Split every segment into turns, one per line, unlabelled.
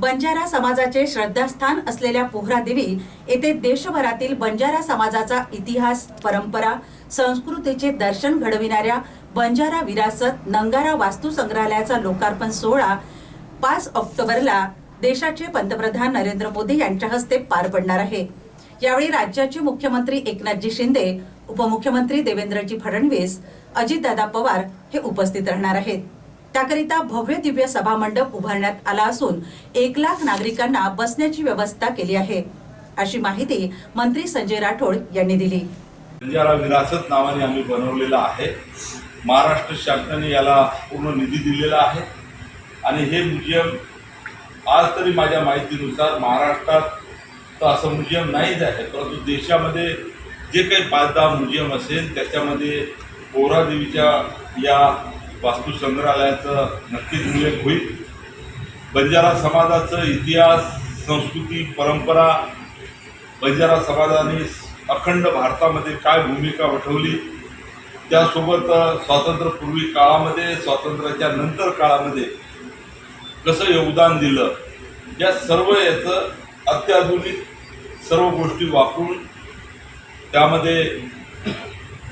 बंजारा समाजाचे श्रद्धास्थान असलेल्या पोहरादेवी येथे देशभरातील बंजारा समाजाचा इतिहास परंपरा संस्कृतीचे दर्शन घडविणाऱ्या बंजारा विरासत नंगारा वास्तू संग्रहालयाचा लोकार्पण सोहळा पाच ऑक्टोबरला देशाचे पंतप्रधान नरेंद्र मोदी यांच्या हस्ते पार पडणार आहे. यावेळी राज्याचे मुख्यमंत्री एकनाथजी शिंदे उपमुख्यमंत्री देवेंद्रजी फडणवीस अजितदादा पवार हे उपस्थित राहणार आहेत. त्याकरिता भव्य दिव्य सभामंडप उभारण्यात आला असून एक लाख नागरिकांना बसण्याची व्यवस्था केली आहे. अशी माहिती मंत्री संजय राठोड यांनी दिली.
बंजारा विरासत नावाने आम्ही बनवलेला आहे. महाराष्ट्र शासनाने याला पूर्ण निधी दिलेला आहे. आणि हे म्युझियम आज तरी माझ्या माहितीनुसार महाराष्ट्रात तर असं म्युझियम नाहीच आहे. परंतु देशामध्ये जे काही पाच दहा म्युझियम असेल त्याच्यामध्ये पोहरादेवीच्या या वास्तू संग्रहालयाचं नक्कीच उल्लेख होईल. बंजारा समाजाचं इतिहास संस्कृती परंपरा बंजारा समाजाने अखंड भारतामध्ये काय भूमिका वठवली त्यासोबत स्वातंत्र्यपूर्वी काळामध्ये स्वातंत्र्याच्या नंतर काळामध्ये कसं योगदान दिलं? या सर्व याचं अत्याधुनिक सर्व गोष्टी वापरून त्यामध्ये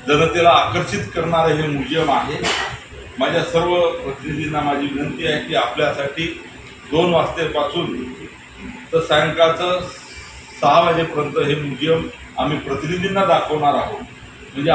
जनतेला आकर्षित करणारं हे म्युझियम आहे. माझ्या सर्व प्रतिनिधींना माझी विनंती आहे की आपल्यासाठी दोन वाजतेपासून तर सायंकाळचं सहा वाजेपर्यंत हे म्युझियम आम्ही प्रतिनिधींना दाखवणार आहोत. म्हणजे